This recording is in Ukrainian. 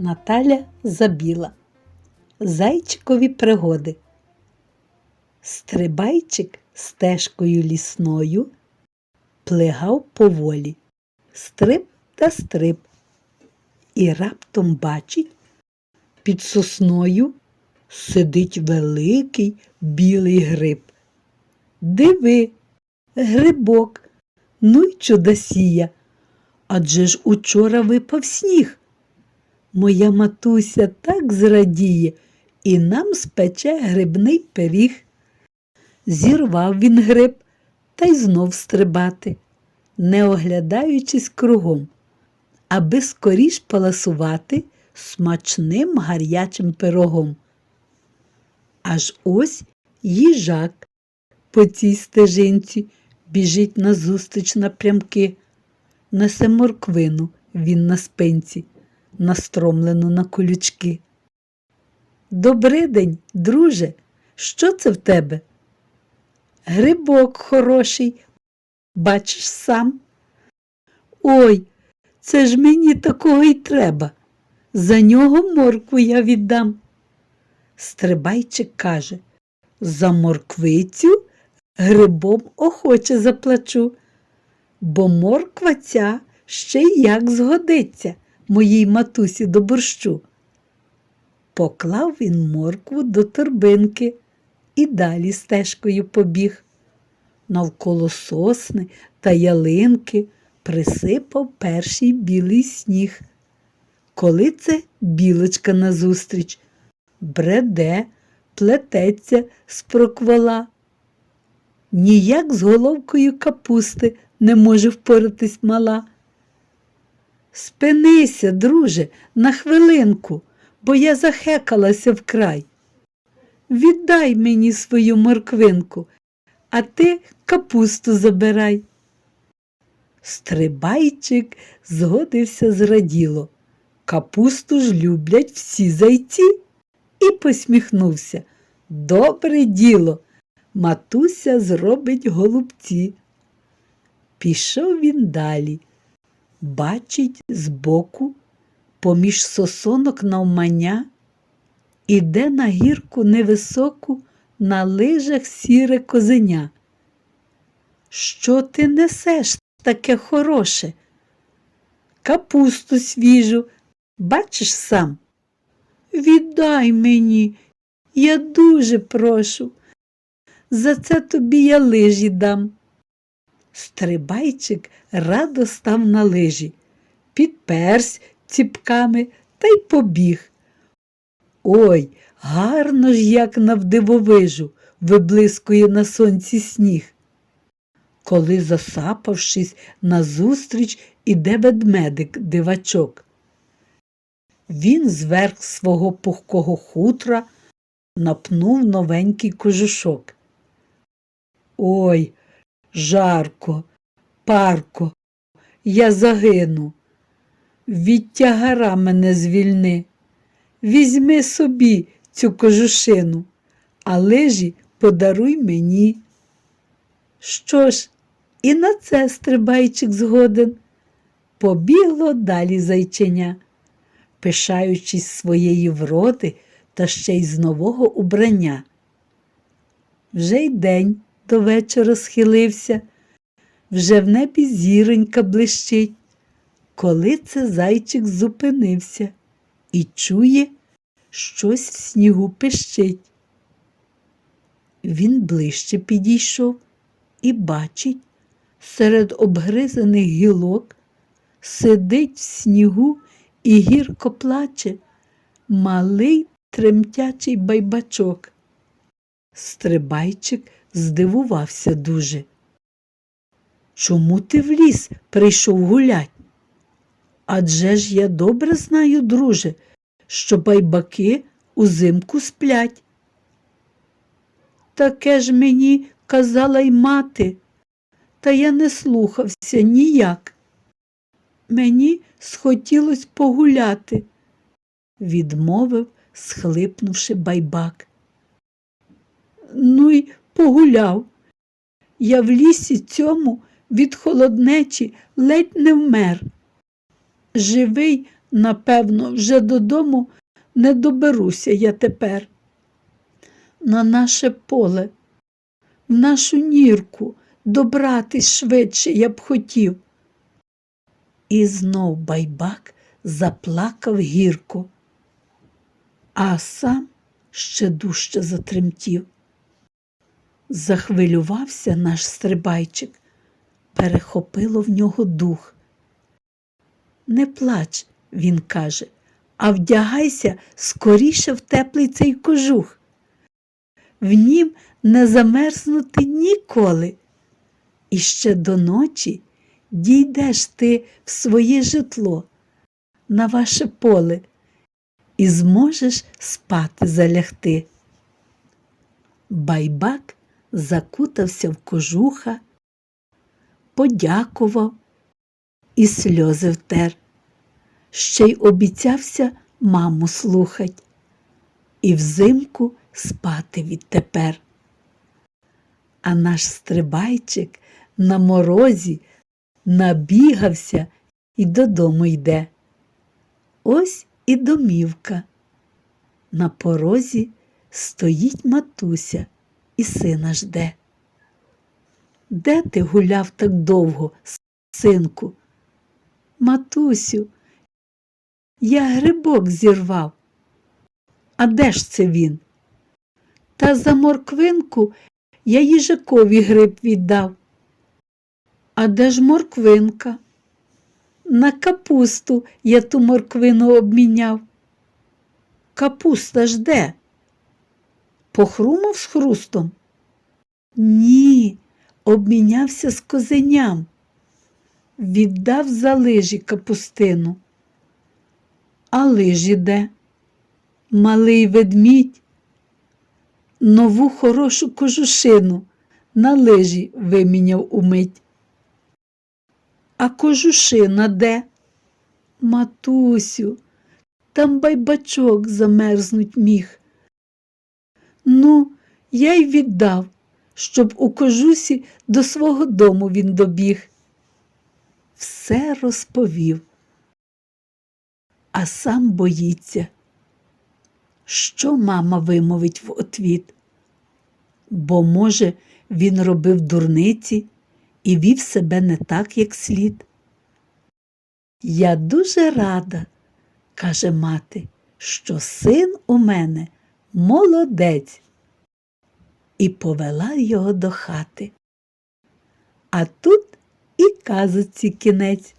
Наталя Забіла. Зайчикові пригоди. Стрибайчик стежкою лісною плигав поволі. Стриб та стриб. І раптом бачить, під сосною сидить великий білий гриб. Диви, грибок, ну й чудосія. Адже ж учора випав сніг. Моя матуся так зрадіє і нам спече грибний пиріг. Зірвав він гриб та й знов стрибати, не оглядаючись кругом, аби скоріш паласувати смачним гарячим пирогом. Аж ось їжак по цій стежинці біжить назустріч напрямки, несе морквину він на спинці настромлену на колючки. Добрий день, друже, що це в тебе? Грибок хороший, бачиш сам. Ой, це ж мені такого й треба. За нього моркву я віддам. Стрибайчик каже, за морквицю грибом охоче заплачу, бо морква ця ще й як згодиться моїй матусі до борщу. Поклав він моркву до торбинки і далі стежкою побіг. Навколо сосни та ялинки присипав перший білий сніг. Коли це білочка назустріч, бреде, плететься з проквола. Ніяк з головкою капусти не може впоратись мала. Спинися, друже, на хвилинку, бо я захекалася вкрай. Віддай мені свою морквинку, а ти капусту забирай. Стрибайчик згодився зраділо. Капусту ж люблять всі зайці і посміхнувся. Добре діло, матуся зробить голубці. Пішов він далі бачить збоку, поміж сосонок навмання, іде на гірку невисоку на лижах сіре козеня. Що ти несеш таке хороше? Капусту свіжу, бачиш сам? Віддай мені, я дуже прошу. За це тобі я лижі дам. Стрибайчик радо став на лижі, підперсь ціпками та й побіг. Ой, гарно ж як навдивовижу виблискує на сонці сніг. Коли, засапавшись, назустріч іде ведмедик дивачок. Він зверх свого пухкого хутра напнув новенький кожушок. Ой, жарко, парко, я загину. Від тягара мене звільни. Візьми собі цю кожушину, а лижі подаруй мені. Що ж, і на це стрибайчик згоден. Побігло далі зайченя, пишаючись своєї вроди та ще й з нового убрання. Вже й день до вечора схилився, вже в небі зіронька блищить. Коли це зайчик зупинився і чує, щось в снігу пищить. Він ближче підійшов і бачить, серед обгризаних гілок сидить в снігу і гірко плаче малий тремтячий байбачок. Стрибайчик здивувався дуже. Чому ти в ліс прийшов гулять? Адже ж я добре знаю, друже, що байбаки узимку сплять. Таке ж мені казала й мати, та я не слухався ніяк. Мені схотілось погуляти, відмовив, схлипнувши байбак. Ну й погуляв. Я в лісі цьому від холоднечі ледь не вмер. Живий Напевно, вже додому не доберуся я тепер. На наше поле, в нашу нірку добратись швидше я б хотів. І знов байбак заплакав гірко, а сам ще дужче затремтів. Захвилювався наш стрибайчик, перехопило в нього дух. Не плач, він каже, а вдягайся скоріше в теплий цей кожух. В нім не замерзнути ніколи. І ще до ночі дійдеш ти в своє житло, на ваше поле, і зможеш спати залягти. Байбак закутався в кожуха, подякував і сльози втер. Ще й обіцявся маму слухать і взимку спати відтепер. А наш стрибайчик на морозі набігався і додому йде. Ось і домівка. На порозі стоїть матуся і сина жде. Де ти гуляв так довго, синку? Матусю, я грибок зірвав. А де ж це він? Та за морквинку я їжакові гриб віддав. А де ж морквинка? На капусту я ту морквину обміняв. Капуста ж де? Похрумав з хрустом? Ні, обмінявся з козеням. Віддав за лижі капустину. А лижі де? Малий ведмідь, нову хорошу кожушину на лижі виміняв умить. А кожушина де? Матусю, там байбачок замерзнуть міг. Ну, я й віддав, щоб у кожусі до свого дому він добіг. Все розповів, а сам боїться, що мама вимовить в отвіт, бо, може, він робив дурниці і вів себе не так, як слід. Я дуже рада, каже мати, що син у мене молодець, і повела його до хати. А тут і казуці кінець.